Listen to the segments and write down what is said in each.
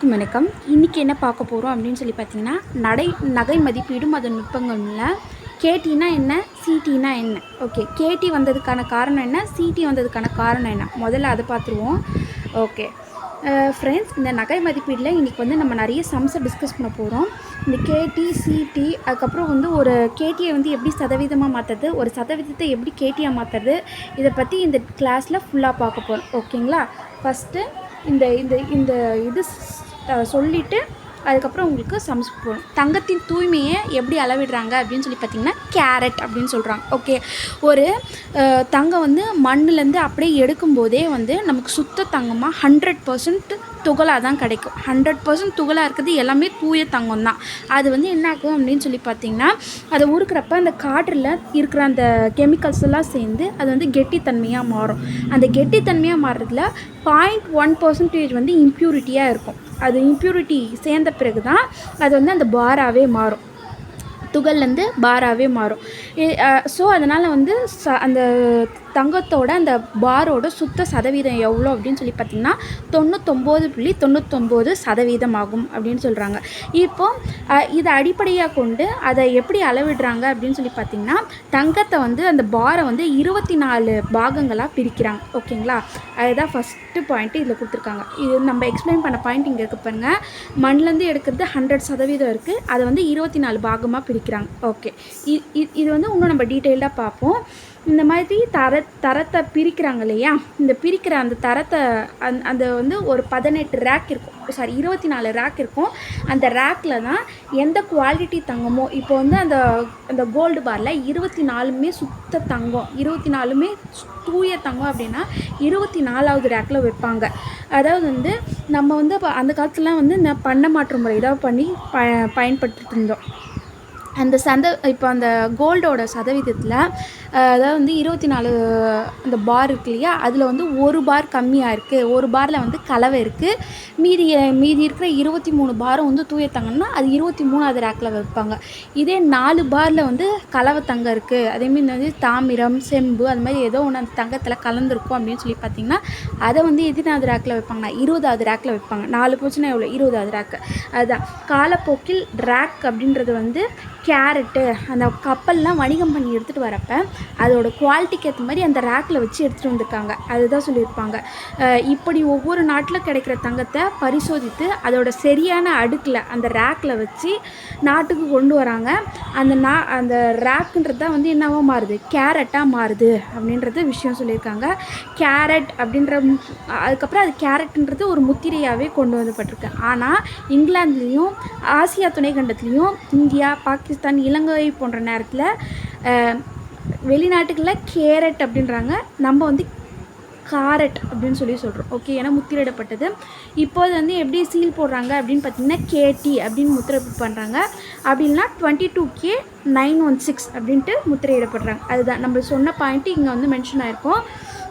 வணக்கம் இன்றைக்கி என்ன பார்க்க போகிறோம் அப்படின்னு சொல்லி பார்த்தீங்கன்னா நடை நகை மதிப்பீடும் அதன் நுட்பங்களில் கேட்டினா என்ன சிடினா என்ன? ஓகே கேடி வந்ததுக்கான காரணம் என்ன சிடி வந்ததுக்கான காரணம் என்ன? முதல்ல அதை பார்த்துருவோம். ஓகே ஃப்ரெண்ட்ஸ் இந்த நகை மதிப்பீடில் இன்றைக்கி வந்து நம்ம நிறைய சம்ஸை டிஸ்கஸ் பண்ண போகிறோம் இந்த கேடி சிடி அதுக்கப்புறம் வந்து ஒரு கேடியை வந்து எப்படி சதவீதமாக மாற்றுறது ஒரு சதவீதத்தை எப்படி கேட்டியாக மாற்றுறது இதை பற்றி இந்த கிளாஸில் ஃபுல்லாக பார்க்க போகிறோம் ஓகேங்களா ஃபஸ்ட்டு இந்த இந்த இந்த இது சொல்லிவிட்டு அதுக்கப்புறம் உங்களுக்கு சம்ஸ் போகணும் தங்கத்தின் தூய்மையை எப்படி அளவிடுறாங்க அப்படின்னு சொல்லி பார்த்தீங்கன்னா கேரட் அப்படின்னு சொல்கிறாங்க ஓகே. ஒரு தங்கம் வந்து மண்ணுலேருந்து அப்படியே எடுக்கும்போதே வந்து நமக்கு சுத்த தங்கமாக ஹண்ட்ரட் பர்சன்ட் துகளாக தான் கிடைக்கும். ஹண்ட்ரட் பர்சன்ட் துகளாக இருக்கிறது எல்லாமே தூய தங்கம் தான். அது வந்து என்ன ஆகும் அப்படின்னு சொல்லி பார்த்தீங்கன்னா அதை உருக்குறப்ப அந்த காற்றில் இருக்கிற அந்த கெமிக்கல்ஸ் எல்லாம் சேர்ந்து அது வந்து கெட்டித்தன்மையாக மாறும். அந்த கெட்டித்தன்மையாக மாறுறதுல பாயிண்ட் ஒன் பர்சன்டேஜ் வந்து இம்ப்யூரிட்டியாக இருக்கும். அது இம்ப்யூரிட்டி சேர்ந்த பிறகு தான் அது வந்து அந்த பாராகவே மாறும். துகள்லேருந்து பாராகவே மாறும். ஸோ அதனால் வந்து ச அந்த தங்கத்தோட அந்த பாரோட சுத்த சதவீதம் எவ்வளோ அப்படின்னு சொல்லி பார்த்திங்கன்னா தொண்ணூத்தொம்பது புள்ளி தொண்ணூத்தொம்பது சதவீதம் ஆகும் அப்படின்னு சொல்கிறாங்க இப்போ இதை அடிப்படையாக கொண்டு அதை எப்படி அளவிடுறாங்க அப்படின்னு சொல்லி பார்த்திங்கன்னா தங்கத்தை வந்து அந்த பாரை வந்து இருபத்தி நாலு பாகங்களாக பிரிக்கிறாங்க. ஓகேங்களா? அதுதான் ஃபஸ்ட்டு பாயிண்ட்டு இதில் கொடுத்துருக்காங்க. இது நம்ம எக்ஸ்பிளைன் பண்ண பாயிண்ட் இங்கே இருக்கு பாருங்கள் மண்ணிலேருந்து எடுக்கிறது ஹண்ட்ரட் சதவீதம் இருக்குது அதை வந்து இருபத்தி நாலு பாகமாக பிரிக்கிறாங்க. ஓகே. இது வந்து இன்னும் நம்ம டீட்டெயில்டாக பார்ப்போம். இந்த மாதிரி தர தரத்தை பிரிக்கிறாங்க இல்லையா? இந்த பிரிக்கிற அந்த தரத்தை அந் அந்த வந்து ஒரு பதினெட்டு ரேக் இருக்கும். சாரி இருபத்தி நாலு ரேக் இருக்கும். அந்த ரேக்கில் தான் எந்த குவாலிட்டி தங்கமோ இப்போ வந்து அந்த அந்த கோல்டு பாரில் இருபத்தி நாலுமே சுத்த தங்கம் இருபத்தி நாலுமே தூய தங்கம் அப்படின்னா இருபத்தி நாலாவது ரேக்கில் வைப்பாங்க. அதாவது வந்து நம்ம வந்து அந்த காலத்துலலாம் வந்து இந்த பண்ண மாற்று முறை தான் பண்ணி ப பயன்படுத்திட்டு இருந்தோம். அந்த சந்த இப்போ அந்த கோல்டோட சதவீதத்தில் அதாவது வந்து இருபத்தி நாலு அந்த பார் இருக்கு இல்லையா? அதில் வந்து ஒரு பார் கம்மியாக இருக்குது ஒரு பாரில் வந்து கலவை இருக்குது மீதி மீதி இருக்கிற இருபத்தி மூணு பாரும் வந்து தூய தங்கம்னா அது இருபத்தி மூணாவது ரேக்கில் வைப்பாங்க. இதே நாலு பாரில் வந்து கலவை தங்கம் இருக்குது அதேமாரி வந்து தாமிரம் செம்பு அது மாதிரி ஏதோ ஒன்று அந்த தங்கத்தில் கலந்துருக்கும் அப்படின்னு சொல்லி பார்த்தீங்கன்னா அதை வந்து எத்தனாவது ரேக்கில் வைப்பாங்க இருபதாவது ரேக்கில் வைப்பாங்க. நாலு போச்சுன்னா எவ்வளோ இருபதாவது ரேக்கு அதுதான். காலப்போக்கில் ரேக் அப்படின்றது வந்து கேரட்டு அந்த கப்பல்லாம் வணிகம் பண்ணி எடுத்துகிட்டு வரப்ப அதோட குவாலிட்டிக்கு ஏற்ற மாதிரி அந்த ரேக்கில் வச்சு எடுத்துகிட்டு வந்திருக்காங்க. அதுதான் சொல்லியிருப்பாங்க. இப்படி ஒவ்வொரு நாட்டில் கிடைக்கிற தங்கத்தை பரிசோதித்து அதோட சரியான அடுக்கில் அந்த ரேக்கில் வச்சு நாட்டுக்கு கொண்டு வராங்க. அந்த நா அந்த ரேக்குன்றது தான் வந்து என்னவோ மாறுது? கேரட்டாக மாறுது அப்படின்றது விஷயம் சொல்லியிருக்காங்க. கேரட் அப்படின்ற அதுக்கப்புறம் அது கேரட்ன்றது ஒரு முத்திரையாகவே கொண்டு வந்துப்பட்டிருக்கு ஆனால் இங்கிலாந்துலேயும் ஆசியா துணைக்கண்டத்துலேயும் இந்தியா பாகிஸ்தான் இலங்கை போன்ற நேரத்தில் அஹ், வெளிநாட்டுகளில் கேரட் அப்படின்றாங்க. நம்ம வந்து காரட் அப்படின்னு சொல்லி சொல்கிறோம் ஓகே ஏன்னா முத்திரையிடப்பட்டது. இப்போது வந்து எப்படி சீல் போடுறாங்க அப்படின்னு பார்த்தீங்கன்னா கேடி அப்படின்னு முத்திரை பண்ணுறாங்க அப்படின்னா twenty two K nine one six அப்படின்ட்டு முத்திரையிடப்படுறாங்க. அதுதான். நம்ம சொன்ன பாயிண்ட்டு இங்கே வந்து மென்ஷன் ஆயிருக்கும்.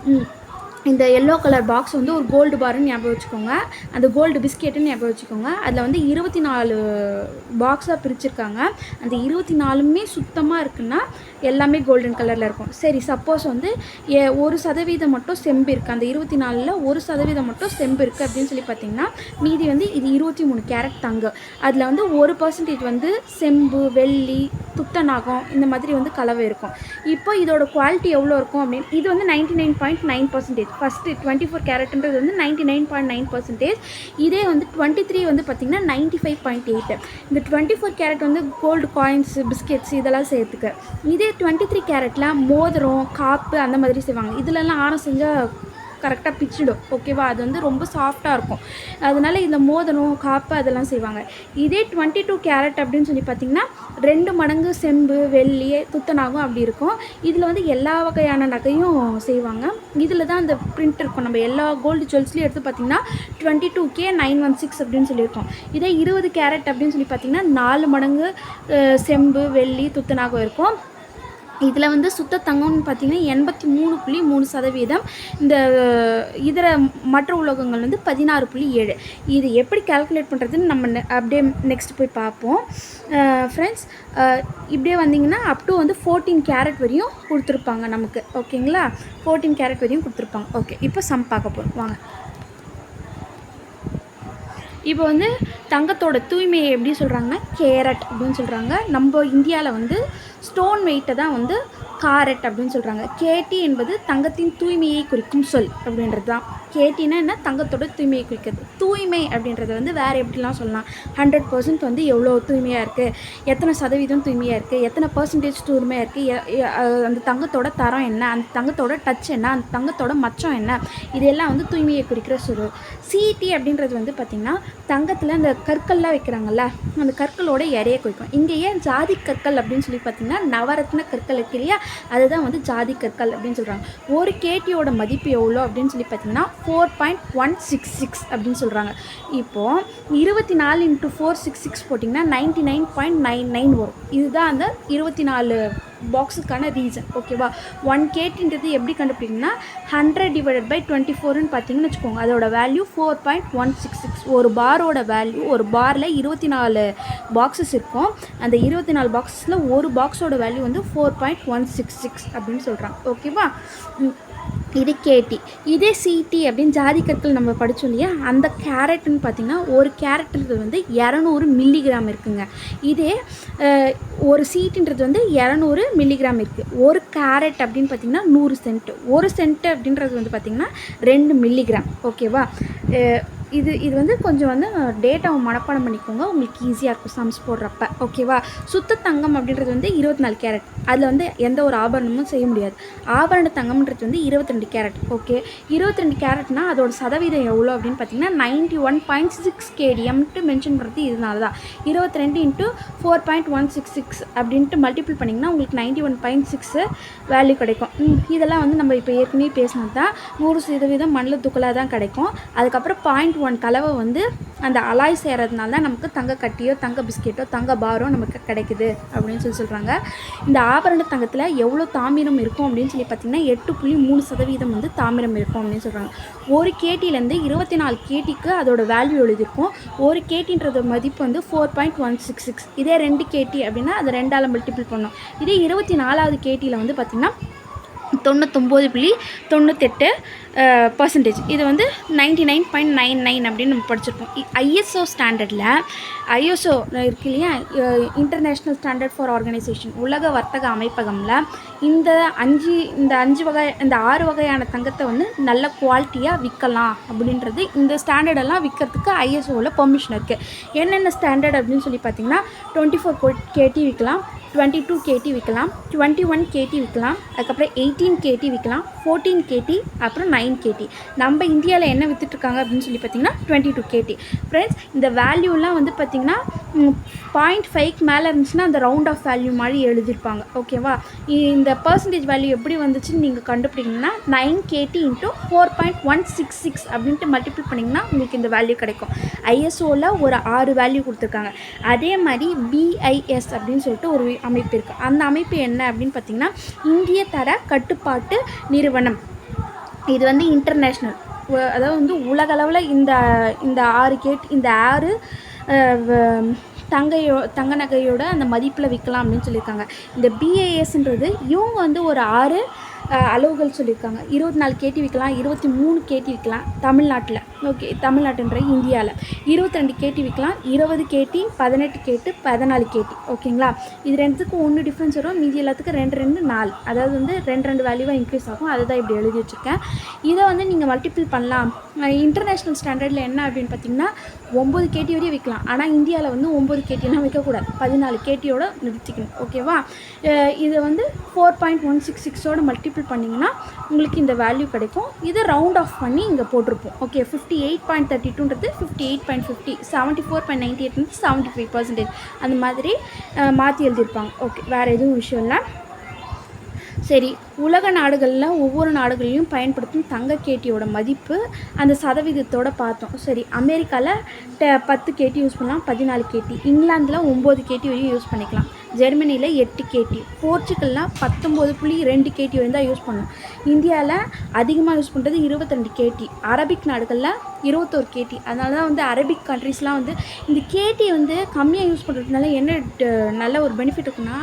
ம். இந்த எல்லோ கலர் பாக்ஸ் வந்து ஒரு கோல்டு பார்னு ஞாபகம் வச்சுக்கோங்க. அந்த கோல்டு பிஸ்கெட்டுன்னு ஞாபகம் வச்சுக்கோங்க. அதில் வந்து இருபத்தி நாலு பாக்ஸாக பிரிச்சிருக்காங்க. அந்த இருபத்தி நாலுமே சுத்தமாக இருக்குன்னா எல்லாமே கோல்டன் கலரில் இருக்கும். சரி சப்போஸ் வந்து ஏ ஒரு சதவீதம் மட்டும் செம்பு இருக்குது அந்த இருபத்தி நாலில் ஒரு சதவீதம் மட்டும் செம்பு இருக்குது அப்படின்னு சொல்லி பார்த்தீங்கன்னா மீதி வந்து இது இருபத்தி மூணு கேரட் தங்கு. அதில் வந்து ஒரு பர்சன்டேஜ் வந்து செம்பு வெள்ளி துத்தநாகம் இந்த மாதிரி வந்து கலவை இருக்கும். இப்போ இதோட குவாலிட்டி எவ்வளோ இருக்கும் அப்படின்னு இது வந்து ninety nine point nine percentage first twenty four கேரட்ன்றது வந்து ninety nine point nine percentage இதே வந்து டுவெண்ட்டி த்ரீ வந்து பார்த்திங்கன்னா நைன்ட்டி ஃபைவ் பாயிண்ட் எயிட் இந்த டுவெண்ட்டி ஃபோர் கேரட் வந்து கோல்டு காயின்ஸ் பிஸ்கெட்ஸ் இதெல்லாம் சேர்த்துக்க. இதே டுவெண்ட்டி த்ரீ கேரட்டில் மோதிரம் காப்பு அந்த மாதிரி செய்வாங்க. இதுலலாம் ஆரம் செஞ்சால் கரெக்டாக பிச்சிடும். ஓகேவா அது வந்து ரொம்ப சாஃப்டாக இருக்கும். அதனால இந்த மோதிரம் காப்பு அதெல்லாம் செய்வாங்க. இதே டுவெண்ட்டி டூ கேரட் அப்படின்னு சொல்லி பார்த்தீங்கன்னா ரெண்டு மடங்கு செம்பு வெள்ளி துத்தனாகும் அப்படி இருக்கும். இதில் வந்து எல்லா வகையான நகையும் செய்வாங்க. இதில் தான் அந்த பிரிண்ட் இருக்கும். நம்ம எல்லா கோல்டு ஜுவல்ஸ்லையும் எடுத்து பார்த்தீங்கன்னா twenty two K nine one six அப்படின்னு சொல்லியிருக்கோம். இதே இருபது கேரட் அப்படின்னு சொல்லி பார்த்தீங்கன்னா நாலு மடங்கு செம்பு வெள்ளி துத்தனாகம் இருக்கும். இதில் வந்து சுத்த தங்கம்னு பார்த்தீங்கன்னா எண்பத்தி மூணு புள்ளி மூணு சதவீதம். இந்த இதர மற்ற உலோகங்கள் வந்து பதினாறு புள்ளி ஏழு. இது எப்படி கால்குலேட் பண்ணுறதுன்னு நம்ம நெ- அப்படியே நெக்ஸ்ட் போய் பார்ப்போம். ஃப்ரெண்ட்ஸ் இப்படியே வந்தீங்கன்னா அப் டு வந்து ஃபோர்டீன் கேரட் வரையும் கொடுத்துருப்பாங்க நமக்கு. ஓகேங்களா ஃபோர்டீன் கேரட் வரையும் கொடுத்துருப்பாங்க. ஓகே இப்போ சம் பார்க்க போகிறோம் வாங்க. இப்போ வந்து தங்கத்தோட தூய்மையை எப்படி சொல்கிறாங்கன்னா கேரட் அப்படின்னு சொல்கிறாங்க நம்ம இந்தியாவில் வந்து ஸ்டோன் வெயிட்டை தான் வந்து காரட் அப்படின்னு சொல்கிறாங்க கேடி என்பது தங்கத்தின் தூய்மையை குறிக்கும் சொல் அப்படின்றது தான் கேட்டினா என்ன? தங்கத்தோட தூய்மையை குறிக்கிறது. தூய்மை அப்படின்றத வந்து வேறு எப்படிலாம் சொல்லலாம்? ஹண்ட்ரட் பர்சன்ட் வந்து எவ்வளோ தூய்மையாக இருக்குது எத்தனை சதவீதம் தூய்மையாக இருக்குது எத்தனை பர்சன்டேஜ் தூய்மையாக இருக்குது அந்த தங்கத்தோட தரம் என்ன? அந்த தங்கத்தோட டச் என்ன? அந்த தங்கத்தோட மச்சம் என்ன? இதெல்லாம் வந்து தூய்மையை குறிக்கிற சொல். சிடி அப்படின்றது வந்து பார்த்திங்கன்னா தங்கத்தில் அந்த கற்கள்லாம் வைக்கிறாங்கல்ல அந்த கற்களோட எடையை குறிக்கும். இங்கே ஏன் ஜாதி கற்கள் அப்படின்னு சொல்லி பார்த்தீங்கன்னா நவரத்ன கற்கள் இருக்கு இல்லையா? அதுதான் வந்து ஜாதி கற்கள் அப்படின்னு சொல்கிறாங்க ஒரு கேட்டியோட மதிப்பு எவ்வளோ அப்படின்னு சொல்லி பார்த்தீங்கன்னா four point one six six அப்படின்னு சொல்கிறாங்க இப்போது இருபத்தி நாலு இன்ட்டு ஃபோர் சிக்ஸ் சிக்ஸ் போட்டிங்கன்னா ninety nine point nine nine வரும். இதுதான் அந்த இருபத்தி நாலு பாக்ஸுக்கான ரீசன் ஓகேவா ஒன் கேட்டின்றது எப்படி கண்டுபிடிங்கன்னா ஹண்ட்ரட் டிவைடட் பை டுவெண்ட்டி ஃபோர்னு பார்த்தீங்கன்னு வச்சுக்கோங்க. அதோட value four point one six six ஒரு பாரோட வேல்யூ ஒரு பாரில் இருபத்தி நாலு பாக்ஸஸ் இருக்கும். அந்த இருபத்தி நாலு பாக்ஸஸில் ஒரு பாக்ஸோட வேல்யூ வந்து four point one six six அப்படின்னு சொல்கிறாங்க ஓகேவா இது கேடி இதே சிடி அப்படின்னு ஜாதி கற்கள் நம்ம படித்தோம் இல்லையா? அந்த கேரட்டுன்னு பார்த்திங்கன்னா ஒரு கேரட்டுக்கு வந்து இரநூறு மில்லிகிராம் இருக்குங்க. இதே ஒரு சீட்டுன்றது வந்து இரநூறு மில்லிகிராம் இருக்குது ஒரு கேரட் அப்படின்னு பார்த்திங்கன்னா நூறு சென்ட் ஒரு சென்ட் அப்படின்றது வந்து பார்த்திங்கன்னா ரெண்டு மில்லிகிராம் ஓகேவா இது இது வந்து கொஞ்சம் வந்து டேட்டாவை மனப்பாடம் பண்ணிக்கோங்க. உங்களுக்கு ஈஸியாக இருக்கும் சம்ஸ் போடுறப்ப. ஓகேவா சுத்த தங்கம் அப்படின்றது வந்து இருபத்தி நாலு கேரட் அதில் வந்து எந்த ஒரு ஆபரணமும் செய்ய முடியாது. ஆபரண தங்கம்ன்றது வந்து இருபத்தி ரெண்டு கேரட் ஓகே இருபத்தி ரெண்டு கேரட்னா அதோட சதவீதம் எவ்வளோ அப்படின்னு பார்த்தீங்கன்னா நைன்ட்டி ஒன் பாயிண்ட் சிக்ஸ் கேடிஎம்ட்டு மென்ஷன் பண்ணுறது இதனால தான் இருபத்தி ரெண்டு into four point one six six அப்படின்ட்டு மல்டிபிள் பண்ணிங்கன்னா உங்களுக்கு ninety one point six value கிடைக்கும். இதெல்லாம் வந்து நம்ம இப்போ ஏற்கனவே பேசினது தான் நூறு சதவீதம் மண்ணில் துக்கலாக தான் கிடைக்கும். அதுக்கப்புறம் பாயிண்ட் ஒன் கலவை வந்து அந்த அலாய் செய்கிறதுனால தான் நமக்கு தங்க கட்டியோ தங்க பிஸ்கெட்டோ தங்க பாரோ நமக்கு கிடைக்குது அப்படின்னு சொல்லி சொல்கிறாங்க இந்த ஆபரண தங்கத்தில் எவ்வளோ தாமிரம் இருக்கும் அப்படின்னு சொல்லி பார்த்தீங்கன்னா எட்டு புள்ளி மூணு சதவீதம் வந்து தாமிரம் இருக்கும் அப்படின்னு சொல்கிறாங்க ஒரு கேட்டிலேருந்து இருபத்தி நாலு கேட்டிக்கு அதோட வேல்யூ எழுதியிருக்கும். ஒரு கேட்டின்றது மதிப்பு வந்து four point one six six இதே ரெண்டு கேட்டி அப்படின்னா அதை ரெண்டால் மல்டிபிள் பண்ணோம். இதே இருபத்தி நாலாவது கேட்டியில் வந்து பார்த்திங்கன்னா தொண்ணூத்தொம்பது புள்ளி தொண்ணூத்தெட்டு பர்சன்டேஜ் இது வந்து ninety nine point nine nine அப்படின்னு நம்ம படிச்சிருப்போம். ஐஎஸ்ஓ ஸ்டாண்டர்டில் ஐஎஸ்ஓ இருக்கு இல்லையா? இன்டர்நேஷ்னல் ஸ்டாண்டர்ட் ஃபார் ஆர்கனைசேஷன் உலக வர்த்தக அமைப்பகமில் இந்த அஞ்சு இந்த அஞ்சு வகை இந்த ஆறு வகையான தங்கத்தை வந்து நல்ல குவாலிட்டியாக விற்கலாம் அப்படின்றது இந்த ஸ்டாண்டர்டெல்லாம் விற்கிறதுக்கு ஐஎஸ்ஓவில் பெர்மிஷன் இருக்குது என்னென்ன ஸ்டாண்டர்ட் அப்படின்னு சொல்லி பார்த்தீங்கன்னா டுவெண்ட்டி ஃபோர் கேட்டி விற்கலாம் டுவெண்ட்டி டூ கேட்டி விற்கலாம் டுவெண்ட்டி ஒன் கேட்டி விற்கலாம் அதுக்கப்புறம் எயிட்டீன் கேட்டி விற்கலாம் ஃபோர்டீன் கேட்டி அப்புறம் நைன் கேடி. நம்ம இந்தியாவில் என்ன விற்றுட்ருக்காங்க அப்படின்னு சொல்லி பார்த்தீங்கன்னா டுவெண்ட்டி டூ கேடி. ஃப்ரெண்ட்ஸ் இந்த வேல்யூலாம் வந்து பார்த்திங்கன்னா பாயிண்ட் ஃபைவ்க்கு மேலே இருந்துச்சுன்னா அந்த ரவுண்ட் ஆஃப் வேல்யூ மாதிரி எழுதியிருப்பாங்க. ஓகேவா இந்த பர்சன்டேஜ் வேல்யூ எப்படி வந்துச்சுன்னு நீங்கள் கண்டுபிடிங்கன்னா nine KT into four point one six six அப்படின்ட்டு மல்டிபிள் பண்ணிங்கன்னா உங்களுக்கு இந்த வேல்யூ கிடைக்கும். ஐஎஸ்ஓவில் ஒரு ஆறு வேல்யூ கொடுத்துருக்காங்க. அதே மாதிரி பிஐஎஸ் அப்படின்னு சொல்லிட்டு ஒரு அமைப்பு இருக்குது அந்த அமைப்பு என்ன அப்படின்னு பார்த்தீங்கன்னா இந்திய தர கட்டுப்பாட்டு நிறுவனம். இது வந்து இன்டர்நேஷ்னல் அதாவது வந்து உலகளவில் இந்த இந்த ஆறு கேட் இந்த ஆறு தங்கையோ தங்க நகையோட அந்த மதிப்பில் விற்கலாம் அப்படின்னு சொல்லியிருக்காங்க. இந்த பிஏஎஸ்ன்றது இவங்க வந்து ஒரு ஆறு அளவுகள் சொல்லியிருக்காங்க. இருபத்தி நாலு கேட்டி விற்கலாம் இருபத்தி மூணு கேட்டி விற்கலாம் தமிழ்நாட்டில். ஓகே தமிழ்நாட்டுன்ற இந்தியாவில் இருபத்தி ரெண்டு கேட்டி விற்கலாம் இருபது கேட்டி பதினெட்டு கேட்டு பதினாலு கேட்டி ஓகேங்களா இது ரெண்டுத்துக்கும் ஒன்று டிஃப்ரென்ஸ் வரும். மீதி எல்லாத்துக்கும் ரெண்டு ரெண்டு நாலு. அதாவது வந்து ரெண்டு ரெண்டு வேல்யூவாக இன்க்ரீஸ் ஆகும். அதை தான் இப்படி எழுதி வச்சுருக்கேன். இதை வந்து நீங்கள் மல்டிபிள் பண்ணலாம். இன்டர்நேஷ்னல் ஸ்டாண்டர்டில் என்ன அப்படின்னு பார்த்தீங்கன்னா ஒம்பது கேட்டி வரையும் விற்கலாம். ஆனால் இந்தியாவில் வந்து ஒம்பது கேட்டிலாம் விற்கக்கூடாது. பதினாலு கேட்டியோட நிறுத்திக்கணும். ஓகேவா இதை இது வந்து ஃபோர் பாயிண்ட் ஒன் சிக்ஸ் சிக்ஸோட மல்டிபிள் பண்ணிங்கன்னா உங்களுக்கு இந்த வேல்யூ கிடைக்கும். இதை ரவுண்ட் ஆஃப் பண்ணி இங்கே போட்டிருப்போம். Okay fifty eight point thirty டூன்றது fifty eight point fifty seventy four point ninety எயிட்ன்றது seventy five percentage அந்த மாதிரி மாற்றி எழுதியிருப்பாங்க. ஓகே வேறு எதுவும் விஷயம் இல்லை. சரி உலக நாடுகளில் ஒவ்வொரு நாடுகளையும் பயன்படுத்தும் தங்க கேட்டியோட மதிப்பு அந்த சதவீதத்தோடு பார்த்தோம். சரி அமெரிக்காவில் ட பத்து கேட்டி யூஸ் பண்ணலாம் பதினாலு கேட்டி. இங்கிலாந்தில் ஒம்பது கேட்டி வரையும் யூஸ் பண்ணிக்கலாம். ஜெர்மனியில் எட்டு கேடி. போர்ச்சுகல்லாம் பத்தொம்போது புள்ளி ரெண்டு கேடி வரையும் தான் யூஸ் பண்ணணும் இந்தியாவில் அதிகமாக யூஸ் பண்ணுறது இருபத்திரெண்டு கேடி. அரபிக் நாடுகளில் இருபத்தோரு கேடி. அதனால தான் வந்து அரபிக் கண்ட்ரீஸ்லாம் வந்து இந்த கேடி வந்து கம்மியாக யூஸ் பண்ணுறதுனால என்ன ட- நல்ல ஒரு பெனிஃபிட் இருக்குன்னா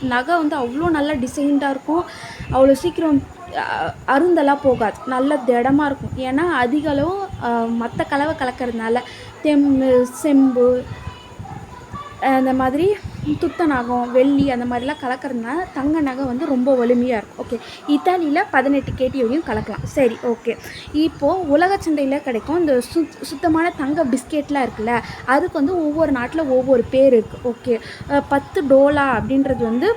நகை வந்து அவ்வளோ நல்லா டிசைன்டாக இருக்கும். அவ்வளோ சீக்கிரம் அருந்தெல்லாம் போகாது. நல்ல திடமாக இருக்கும். ஏன்னா அதிக அளவு மற்ற கலவை கலக்கிறதுனால தெம்மு செம்பு அந்த மாதிரி துத்த நகம் வெள்ளி அந்த மாதிரிலாம் கலக்கிறதுனால தங்க நகை வந்து ரொம்ப வலிமையாக இருக்கும். ஓகே இத்தாலியில் பதினெட்டு கேட்டி வரையும் கலக்கலாம். சரி ஓகே இப்போது உலக சந்தையில் கிடைக்கும் இந்த சுத் சுத்தமான தங்க பிஸ்கெட்லாம் இருக்குல்ல அதுக்கு வந்து ஒவ்வொரு நாட்டில் ஒவ்வொரு பேர் இருக்குது ஓகே பத்து டோலா அப்படின்றது வந்து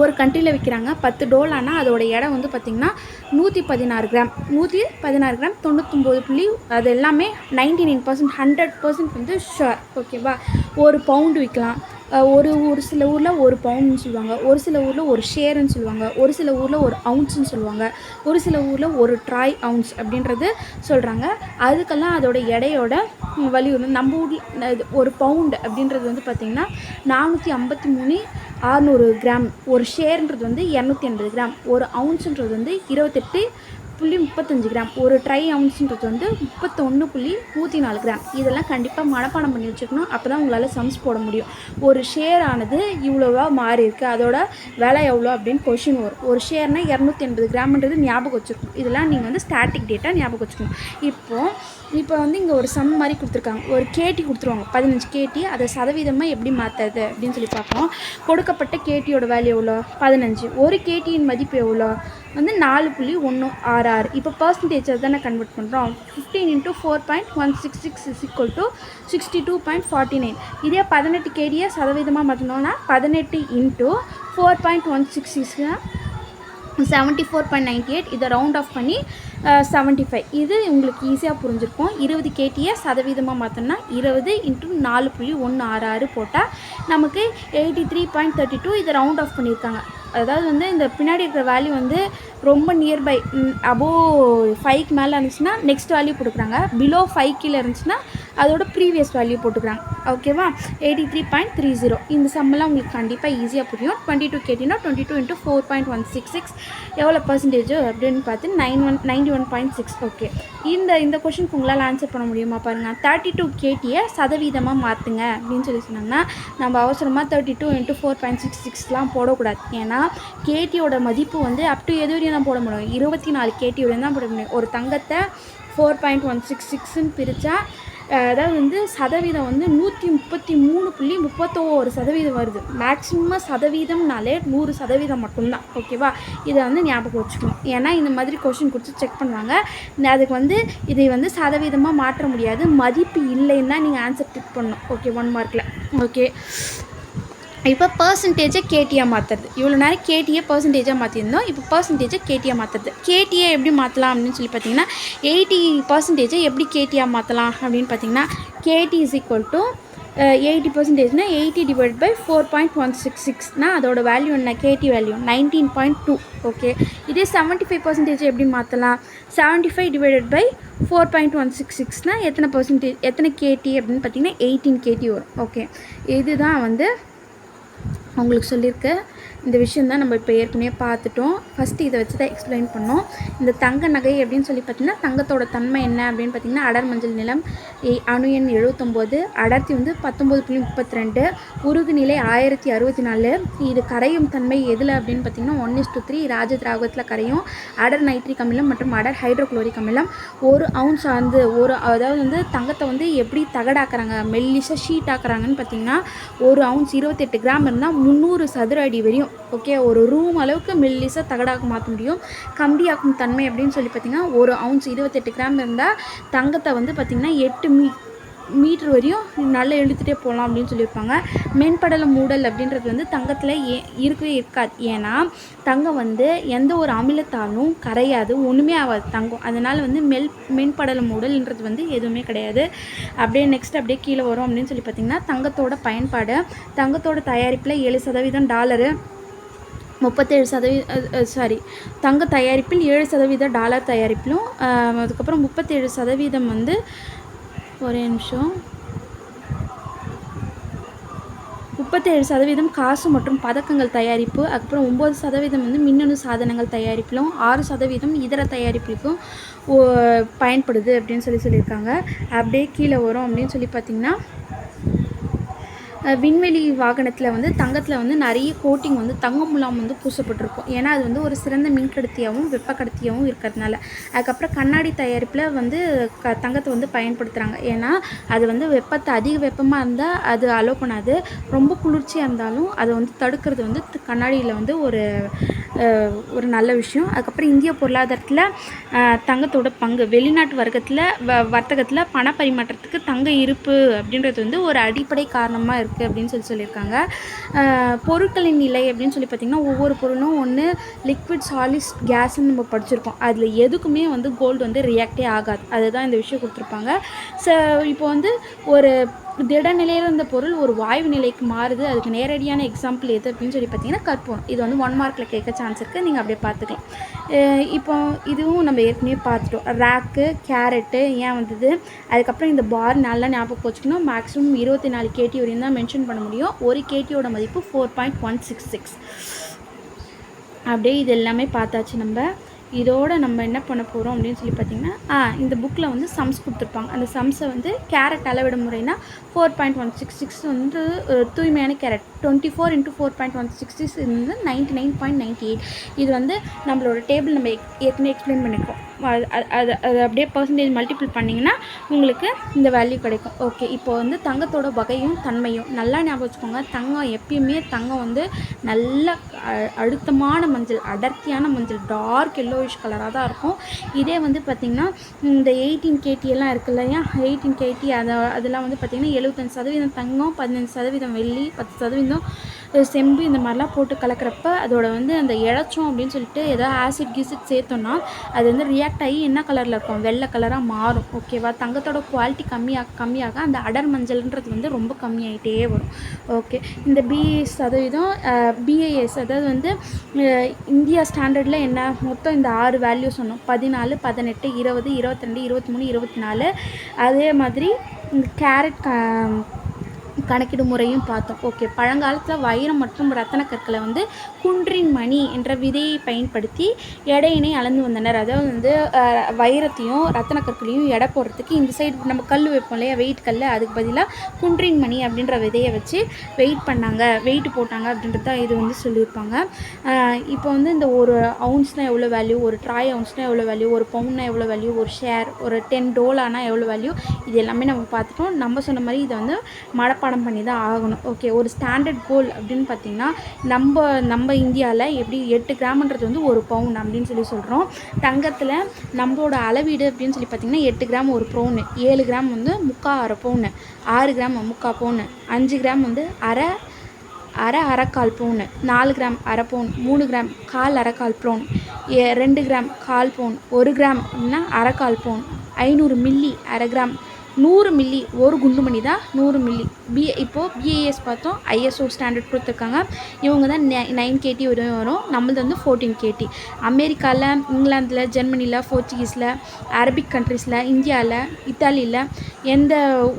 ஒரு கண்ட்ரியில் விற்கிறாங்க பத்து டோலானா அதோட இடம் வந்து பார்த்திங்கன்னா நூற்றி பதினாறு கிராம். நூற்றி பதினாறு கிராம் தொண்ணூற்றொம்பது புள்ளி அது எல்லாமே ninety nine percent hundred percent வந்து ஷுர் ஓகேவா ஒரு பவுண்டு விற்கலாம் ஒரு ஒரு சில ஊரில் ஒரு பவுண்டுன்னு சொல்லுவாங்க. ஒரு சில ஊரில் ஒரு ஷேருன்னு சொல்லுவாங்க. ஒரு சில ஊரில் ஒரு அவுன்ஸுன்னு சொல்லுவாங்க. ஒரு சில ஊரில் ஒரு ட்ராய் அவுன்ஸ் அப்படின்றது சொல்கிறாங்க அதுக்கெல்லாம் அதோட எடையோட வலி வந்து நம்ம ஊரில் ஒரு பவுண்டு அப்படின்றது வந்து பார்த்திங்கன்னா நானூற்றி ஐம்பத்தி மூணு ஆறுநூறு கிராம் ஒரு ஷேர்ன்றது வந்து இரநூத்தி எண்பது கிராம் ஒரு அவுன்ஸுன்றது வந்து இருபத்தெட்டு புள்ளி முப்பத்தஞ்சு கிராம். ஒரு ட்ரை அவுன்ஸுன்றது வந்து முப்பத்தொன்று புள்ளி நூற்றி நாலு கிராம். இதெல்லாம் கண்டிப்பாக மனப்பாடம் பண்ணி வச்சுக்கணும். அப்போ தான் உங்களால் சம்ஸ் போட முடியும். ஒரு ஷேர் ஆனது இவ்வளோவா மாறி இருக்கு. அதோட விலை எவ்வளோ அப்படின்னு கொஷின் வரும். ஒரு ஷேர்னால் இரநூத்தி எண்பது கிராம்ன்றது ஞாபகம் வச்சுருக்கணும் இதெல்லாம் நீங்கள் வந்து ஸ்டாட்டிக் டேட்டா ஞாபகம் வச்சுக்கணும். இப்போது இப்போ வந்து இங்கே ஒரு சம் மாதிரி கொடுத்துருக்காங்க. ஒரு கேட்டி கொடுத்துருவாங்க. பதினஞ்சு கேட்டி அதை சதவீதமாக எப்படி மாற்றுறது அப்படின்னு சொல்லி பார்ப்போம். கொடுக்கப்பட்ட கேட்டியோட வேல்யூ எவ்வளோ பதினஞ்சு. ஒரு கேட்டியின் மதிப்பு எவ்வளோ வந்து நாலு புள்ளி ஒன்று ஆறு ஆறு. இப்போ பர்சன்டேஜ் தானே கன்வெர்ட் பண்ணுறோம் fifteen into four point one six six is equal to sixty two point forty nine இதே பதினெட்டு கேடியை சதவீதமாக மாற்றினோன்னா பதினெட்டு into four point one six சிக்ஸ்னா seventy four point ninety eight இதை ரவுண்ட் ஆஃப் பண்ணி செவன்ட்டி ஃபைவ் இது உங்களுக்கு ஈஸியாக புரிஞ்சிருக்கும். இருபது கேட்டியை சதவீதமாக மாற்றோம்னா இருபது இன்ட்டு நாலு புள்ளி ஒன்று ஆறு ஆறு போட்டால் நமக்கு eighty three point thirty two இதை ரவுண்ட் ஆஃப் பண்ணியிருக்காங்க. அதாவது வந்து இந்த பின்னாடி இருக்கிற வேல்யூ வந்து ரொம்ப நியர்பை அபோவ் ஃபைவ்க்கு மேலே இருந்துச்சுன்னா நெக்ஸ்ட் வேல்யூ போட்டுக்கிறாங்க. பிலோ ஃபைவ் கீழே இருந்துச்சுன்னா அதோட ப்ரீவியஸ் வேல்யூ போட்டுக்கிறாங்க. ஓகேவா eighty three point three zero இந்த சம்மெல்லாம் உங்களுக்கு கண்டிப்பாக ஈஸியாக புரியும். Twenty two கேட்டினா twenty two into four point one six six எவ்வளோ பர்சன்டேஜ் அப்படின்னு பார்த்து nine one ninety one point six okay இந்த இந்த கொஷனுக்கு உங்களால் ஆன்சர் பண்ண முடியுமா பாருங்கள் தேர்ட்டி டூ கேட்டியை சதவீதமாக மாற்றுங்க அப்படின்னு சொல்லி சொன்னாங்கன்னா நம்ம அவசரமாக thirty two into four point six சிக்ஸ்லாம் போடக்கூடாது. ஏன்னா கேட்டியோட மதிப்பு வந்து அப் டு எது தான் போட முடியும். இருபத்தி நாலு கேட்டி தான் போட முடியும். ஒரு தங்கத்தை ஃபோர் பாயிண்ட் ஒன் சிக்ஸ் சிக்ஸ்ன்னு பிரித்தா அதாவது வந்து சதவீதம் வந்து நூற்றி முப்பத்தி மூணு புள்ளி முப்பத்தோரு சதவீதம் வருது. மேக்ஸிமம் சதவீதம்னாலே நூறு சதவீதம் மட்டும்தான். ஓகேவா இதை வந்து ஞாபகம் வச்சுக்கணும். ஏன்னா இந்த மாதிரி கொஷின் கொடுத்து செக் பண்ணுவாங்க. அதுக்கு வந்து இதை வந்து சதவீதமாக மாற்ற முடியாது. மதிப்பு இல்லைன்னா நீங்கள் ஆன்சர் டிக் பண்ணணும். ஓகே ஒன் மார்க்கில் ஓகே இப்போ பர்சன்டேஜை கேட்டியாக மாற்றுறது இவ்வளோ நேரம் கேட்டியை பர்சன்டேஜாக மாற்றிருந்தோம் இப்போ பர்சன்டேஜை கேட்டியாக மாற்றுறது கேடிஏ எப்படி மாற்றலாம் அப்படின்னு சொல்லி பார்த்தீங்கன்னா எயிட்டி பர்சன்டேஜை எப்படி கேட்டியாக மாற்றலாம் அப்படின்னு பார்த்தீங்கன்னா KT is equal to eighty பர்சன்டேஜ்னா eighty divide by four point one six சிக்ஸ்னால் அதோட வேல்யூ என்ன? KT value nineteen point two okay இதே செவன்ட்டி ஃபைவ் பர்சன்டேஜ் எப்படி மாற்றலாம் seventy five divided by four point one six சிக்ஸ்னால் எத்தனை பர்சன்டேஜ் எத்தனை கேடி அப்படின்னு பார்த்தீங்கன்னா eighteen கேடி வரும். ஓகே இதுதான் வந்து உங்களுக்கு சொல்லியிருக்க இந்த விஷயம் தான் நம்ம இப்போ ஏற்கனவே பார்த்துட்டோம். ஃபஸ்ட்டு இதை வச்சு தான் எக்ஸ்பிளைன் பண்ணோம். இந்த தங்க நகை அப்படின்னு சொல்லி பார்த்தீங்கன்னா தங்கத்தோட தன்மை என்ன அப்படின்னு பார்த்தீங்கன்னா அடர் மஞ்சள் நிலம் எ- அணு எண் எழுபத்தொம்போது அடர்த்தி வந்து பத்தொம்போது புள்ளி முப்பத்தி ரெண்டு உருகு நிலை ஆயிரத்தி அறுபத்தி நாலு இது கரையும் தன்மை எதில் அப்படின்னு பார்த்தீங்கன்னா ஒன் இஸ் டூ த்ரீ ராஜ திராவகத்தில் கரையும். அடர் நைட்ரிக் அமிலம் மற்றும் அடர் ஹைட்ரோக்ளோரிக் அமிலம். ஒரு அவுன்ஸ் வந்து ஒரு அதாவது வந்து தங்கத்தை வந்து எப்படி தகடாக்குறாங்க மெல்லிசாக ஷீட் ஆக்குறாங்கன்னு பார்த்தீங்கன்னா ஒரு அவுன்ஸ் இருபத்தெட்டு கிராம் இருந்தால் முந்நூறு சதுர அடி வரையும் ஓகே ஒரு ரூம் அளவுக்கு மில்லிஸாக தகடாக்க மாற்ற முடியும். கம்பியாக்கும் தன்மை அப்படின்னு சொல்லி பார்த்தீங்கன்னா ஒரு அவுன்ஸ் இருபத்தெட்டு கிராம் இருந்தால் தங்கத்தை வந்து பார்த்திங்கன்னா எட்டு மீ மீட்ரு வரையும் நல்லா இழுத்துட்டே போகலாம் அப்படின்னு சொல்லியிருப்பாங்க. மென்படல மூடல் அப்படின்றது வந்து தங்கத்தில் ஏ இருக்கவே இருக்காது. ஏன்னா தங்கம் வந்து எந்த ஒரு அமிலத்தாலும் கரையாது ஒன்றுமே ஆகாது தங்கம். அதனால் வந்து மெல் மென்படல மூடல்ன்றது வந்து எதுவுமே கிடையாது. அப்படியே நெக்ஸ்ட் அப்படியே கீழே வரும் அப்படின்னு சொல்லி பார்த்திங்கன்னா தங்கத்தோட பயன்பாடு தங்கத்தோட தயாரிப்பில் ஏழு சதவீதம் டாலரு முப்பத்தேழு சதவீத சாரி தங்க தயாரிப்பில் ஏழு சதவீத டாலர் தயாரிப்பிலும் அதுக்கப்புறம் முப்பத்தேழு சதவீதம் வந்து ஒரே நிமிஷம். முப்பத்தேழு சதவீதம் காசு மற்றும் பதக்கங்கள் தயாரிப்பு அதுக்கப்புறம் ஒம்பது சதவீதம் வந்து மின்னணு சாதனங்கள் தயாரிப்பிலும் ஆறு சதவீதம் இதர தயாரிப்புக்கும் ஓ- பயன்படுது அப்படின்னு சொல்லி சொல்லியிருக்காங்க. அப்படியே கீழே வரும் அப்படின்னு சொல்லி பார்த்தீங்கன்னா விண்வெளி வாகனத்தில் வந்து தங்கத்தில் வந்து நிறைய கோட்டிங் வந்து தங்க முலாம் வந்து பூசப்பட்டிருக்கும். ஏன்னா அது வந்து ஒரு சிறந்த மின்கடத்தியாகவும் வெப்பக்கடத்தியாகவும் இருக்கிறதுனால. அதுக்கப்புறம் கண்ணாடி தயாரிப்பில் வந்து க தங்கத்தை வந்து பயன்படுத்துகிறாங்க ஏன்னா அது வந்து வெப்பத்தை அதிக வெப்பமாக இருந்தால் அது அலோ பண்ணாது. ரொம்ப குளிர்ச்சியாக இருந்தாலும் அதை வந்து தடுக்கிறது வந்து கண்ணாடியில் வந்து ஒரு ஒரு நல்ல விஷயம். அதுக்கப்புறம் இந்திய பொருளாதாரத்தில் தங்கத்தோட பங்கு. வெளிநாட்டு வர்க்கத்தில் வ வர்த்தகத்தில் பண பரிமாற்றத்துக்கு தங்க இருப்பு அப்படின்றது வந்து ஒரு அடிப்படை காரணமாக இருக்கும் இருக்குது அப்படின்னு சொல்லி சொல்லியிருக்காங்க. பொருட்களின் நிலை அப்படின்னு சொல்லி பார்த்திங்கன்னா ஒவ்வொரு பொருளும் ஒன்று லிக்விட் சாலிஸ் கேஸ்ன்னு நம்ம படிச்சிருக்கோம். அதில் எதுக்குமே வந்து கோல்டு வந்து ரியாக்டே ஆகாது. அதுதான் இந்த விஷயம் கொடுத்துருப்பாங்க. ஸோ இப்போ வந்து ஒரு திடநிலையில் இருந்த பொருள் ஒரு வாயு நிலைக்கு மாறுது. அதுக்கு நேரடியான எக்ஸாம்பிள் எது அப்படின்னு சொல்லி பார்த்தீங்கன்னா கற்பூரம். இது வந்து ஒன் மார்க்கில் கேட்க சான்ஸ் இருக்குது நீங்கள் அப்படியே பார்த்துக்கலாம். இப்போ இதுவும் நம்ம ஏற்கனவே பார்த்துட்டோம். ரேக்கு கேரட்டு ஏன் வந்தது? அதுக்கப்புறம் இந்த பார் நல்லா ஞாபகம் வச்சுக்கணும். மேக்ஸிமம் இருபத்தி நாலு கேடி வரையும் தான் மென்ஷன் பண்ண முடியும். ஒரு கேட்டியோட மதிப்பு four point one six six அப்படியே இது எல்லாமே பார்த்தாச்சு நம்ம. இதோட நம்ம என்ன பண்ண போகிறோம் அப்படின்னு சொல்லி பார்த்தீங்கன்னா இந்த புக்கில் வந்து சம்ஸ் கொடுத்துருப்பாங்க. அந்த சம்ஸை வந்து கேரட் அளவிட முறைனா four point one six six வந்து தூய்மையான carat twenty four into four point one six six வந்து ninety nine point ninety eight இது வந்து நம்மளோட டேபிள் நம்ம ஏற்கனவே எக்ஸ்பிளைன் பண்ணியிருக்கோம் அது அது அது அப்படியே பர்சன்டேஜ் மல்டிபிள் பண்ணிங்கன்னா உங்களுக்கு இந்த வேல்யூ கிடைக்கும். ஓகே இப்போ வந்து தங்கத்தோட வகையும் தன்மையும் நல்லா ஞாபகம் வச்சுக்கோங்க. தங்கம் எப்பயுமே தங்கம் வந்து நல்ல அழுத்தமான மஞ்சள் அடர்த்தியான மஞ்சள் டார்க் எல்லோயிஷ் கலராக தான் இருக்கும். இதே வந்து பார்த்திங்கன்னா இந்த எயிட்டீன் கேடி எல்லாம் இருக்கு இல்லையா? எயிட்டீன் கேடி அதை அதெல்லாம் வந்து பார்த்திங்கன்னா எழுபத்தஞ்சு சதவீதம் தங்கம் பதினஞ்சு சதவீதம் வெள்ளி பத்து சதவீதம் செம்பு இந்த மாதிரிலாம் போட்டு கலக்கிறப்ப அதோட வந்து அந்த இழைச்சோம் அப்படின்னு சொல்லிட்டு ஏதாவது ஆசிட் கீசிட் சேர்த்தோன்னா அது வந்து ரியாக்ட் ஆகி என்ன கலரில் இருக்கும்? வெள்ளை கலராக மாறும். ஓகேவா தங்கத்தோட குவாலிட்டி கம்மியாக கம்மியாக அந்த அடர் மஞ்சள்ன்றது வந்து ரொம்ப கம்மியாயிட்டே வரும். ஓகே இந்த பிஏஎஸ் சதவீதம் பிஏஎஸ் அதாவது வந்து இந்தியா ஸ்டாண்டர்டில் என்ன? மொத்தம் இந்த ஆறு வேல்யூ சொன்னோம். பதினாலு பதினெட்டு இருபது இருபத்தி ரெண்டு இருபத்தி மூணு இருபத்தி நாலு அதே மாதிரி இந்த கேரட் க கணக்கிடும் முறையும் பார்த்தோம். ஓகே பழங்காலத்தில் வைரம் மற்றும் ரத்தன கற்களை வந்து குன்றின் மணி என்ற விதையை பயன்படுத்தி எடையினை அளந்து வந்தனர். அதாவது வந்து வைரத்தையும் ரத்தன கற்களையும் எடை போடுறதுக்கு இந்த சைடு நம்ம கல் வைப்போம் இல்லையா? வெயிட் கல் அதுக்கு பதிலாக குன்றின் மணி அப்படின்ற விதையை வச்சு வெயிட் பண்ணாங்க. வெயிட் போட்டாங்க அப்படின்றது தான் இது வந்து சொல்லியிருப்பாங்க. இப்போ வந்து இந்த ஒரு அவுன்ஸ்னால் எவ்வளோ வேல்யூ ஒரு ட்ராய் அவுன்ஸ்னால் எவ்வளோ வேல்யூ ஒரு பவுன்னா எவ்வளோ வேல்யூ ஒரு ஷேர் ஒரு டென் டோலானா எவ்வளோ வேல்யூ இது எல்லாமே நம்ம பார்த்துட்டோம். நம்ம சொன்ன மாதிரி இதை வந்து மனப்பாடம் பண்ணி தான் ஆகணும். ஓகே ஒரு ஸ்டாண்டர்ட் கோல் அப்படின்னு பார்த்தீங்கன்னா நம்ம நம்ம இந்தியாவில் எப்படி எட்டு கிராம்ன்றது வந்து ஒரு பவுன் அப்படின்னு சொல்லி சொல்கிறோம் தங்கத்தில் நம்மளோட அளவீடு அப்படின்னு சொல்லி பார்த்தீங்கன்னா எட்டு கிராம் ஒரு பவுனு ஏழு கிராம் வந்து முக்கா அரை பவுனு ஆறு கிராம் முக்கா பவுனு அஞ்சு கிராம் வந்து அரை அரை அரைக்கால் பவுன் நாலு கிராம் அரை பவுன் மூணு கிராம் கால் அரைக்கால் பவுன் ஏ ரெண்டு கிராம் கால் பவுன் ஒரு கிராம் அப்படின்னா அரைக்கால் பவுன் ஐநூறு மில்லி அரை கிராம் நூறு மில்லி ஒரு குண்டுமணி தான் நூறு மில்லி பி இப்போது பிஏஎஸ் பார்த்தோம். ஐஎஸ்ஓ ஸ்டாண்டர்ட் கொடுத்துருக்காங்க. இவங்க தான் நைன் கேடி வரையும் வரும். நம்மளது வந்து ஃபோர்டீன் கேடி அமெரிக்காவில் இங்கிலாந்தில் ஜெர்மனியில் போர்ச்சுகீஸில் அரபிக் கண்ட்ரீஸில் இந்தியாவில் இத்தாலியில் எந்த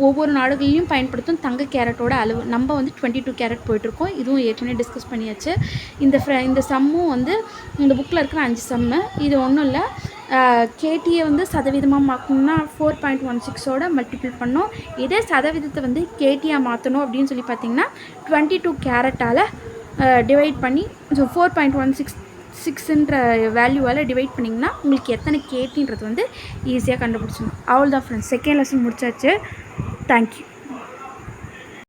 ஒவ்வொரு நாடுகளையும் பயன்படுத்தும் தங்க கேரட்டோட அளவு. நம்ம வந்து டுவெண்ட்டி டூ கேரட் போயிட்டுருக்கோம். இதுவும் ஏற்கனவே டிஸ்கஸ் பண்ணியாச்சு. இந்த ஃப்ர இந்த சம்மும் வந்து இந்த புக்கில் இருக்கிற அஞ்சு சம்மு இது ஒன்றும் இல்லை. கேடியை வந்து சதவீதமாக மாற்றணும்னா ஃபோர் பாயிண்ட் ஒன் சிக்ஸோட மல்டிபிள் பண்ணோம். இதே சதவீதத்தை வந்து கேடியாக மாற்றணும் அப்படின்னு சொல்லி பார்த்தீங்கன்னா டுவெண்ட்டி டூ கேரட்டால் டிவைட் பண்ணி so four point one six சிக்ஸுன்ற வேல்யூவால் டிவைட் பண்ணிங்கன்னா உங்களுக்கு எத்தனை கேட்டின்றது வந்து ஈஸியாக கண்டுபிடிச்சிடணும். அவ்வளோதான் ஃப்ரெண்ட்ஸ் செகண்ட் லெசன் முடிச்சாச்சு. Thank you